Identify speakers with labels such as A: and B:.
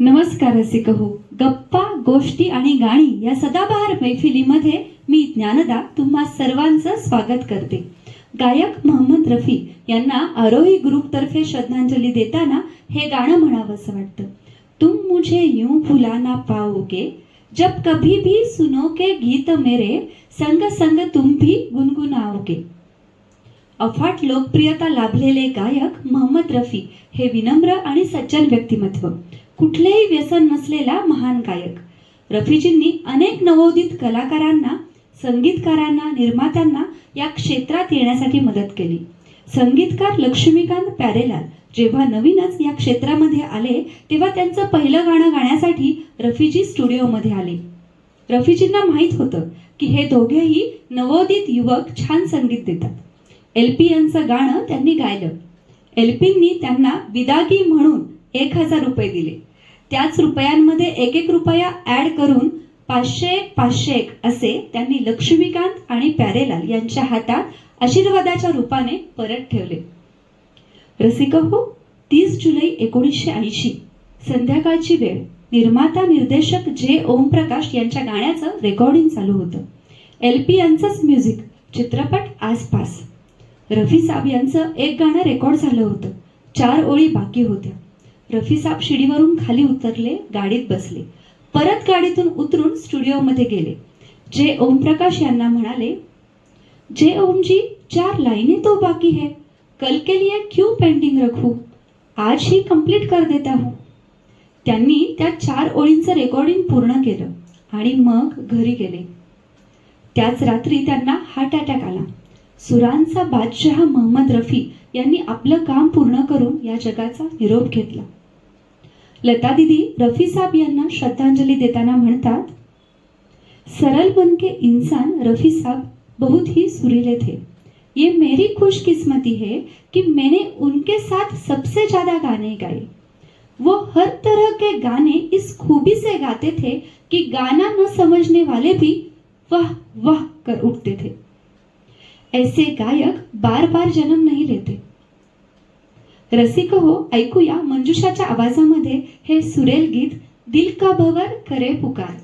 A: नमस्कार रसिक हो गप्पा गोष्टी आणि गाणी या सदाबहार मैफिलीमध्ये मी ज्ञानदा तुम्हा सर्वांचं स्वागत करते. गायक मोहम्मद रफी यांना आरोही ग्रुपतर्फे श्रद्धांजली देताना हे गाणं म्हणावंसं वाटतं. तुम मुझे यूं भुला ना पाओगे जब कभी भी सुनोगे गीत मेरे संग संग तुम भी गुनगुनाओगे. अफाट लोकप्रियता लाभलेले गायक मोहम्मद रफी हे विनम्र आणि सज्जन व्यक्तिमत्व. कुठलेही व्यसन नसलेला महान गायक. रफीजींनी अनेक नवोदित कलाकारांना संगीतकारांना निर्मात्यांना या क्षेत्रात येण्यासाठी मदत केली. संगीतकार लक्ष्मीकांत प्यारेलाल जेव्हा नवीनच या क्षेत्रामध्ये आले तेव्हा त्यांचं पहिलं गाणं गाण्यासाठी रफीजी स्टुडिओमध्ये आले. रफीजींना माहीत होतं की हे दोघेही नवोदित युवक छान संगीत देतात. एल पी यांचं गाणं त्यांनी गायलं. एल पींनी त्यांना विदागी म्हणून एक हजार रुपये दिले. त्याच रुपयांमध्ये एक एक रुपया ऍड करून पाचशे एक पाचशे एक असे त्यांनी लक्ष्मीकांत आणि प्यारेलाल यांच्या हातात आशीर्वादाच्या रूपाने परत ठेवले. रसिक हो तीस जुलै एकोणीसशे ऐंशी संध्याकाळची वेळ. निर्माता निर्देशक जे ओमप्रकाश यांच्या गाण्याचं रेकॉर्डिंग चालू होतं. एल पी यांचंच म्युझिक चित्रपट आसपास. रफी साब यांचं एक गाणं रेकॉर्ड झालं होतं. चार ओळी बाकी होत्या. रफी साहेब शिडीवरून खाली उतरले गाडीत बसले. परत गाडीतून उतरून स्टुडिओमध्ये गेले. जे ओमप्रकाश यांना म्हणाले जे ओमजी चार लाईने तो बाकी है. कल के लिए क्यों पेंटिंग रखू? आज ही कंप्लीट कर देता हूँ. त्यांनी त्या चार ओळींचं रेकॉर्डिंग पूर्ण केलं आणि मग घरी गेले. त्याच रात्री त्यांना हार्ट अटॅक आला. सुरांचा बादशहा मोहम्मद रफी यांनी आपलं काम पूर्ण करून या जगाचा निरोप घेतला. लता दीदी रफी साहब यांना श्रद्धांजली देताना म्हणतात, सरल बन के इंसान रफी साहब बहुत ही सुरीले थे। ये मेरी खुशकिस्मती है कि मैंने उनके साथ सबसे ज़्यादा गाने गाए। वो हर तरह के गाने इस खूबी से गाते थे कि गाना न समझने वाले भी वाह वाह कर उठते थे। ऐसे गायक बार बार जन्म नहीं लेते। रसिक हो ऐकूया मंजुषाच्या आवाजामध्ये हे सुरेल गीत दिल का भवर करे पुकार.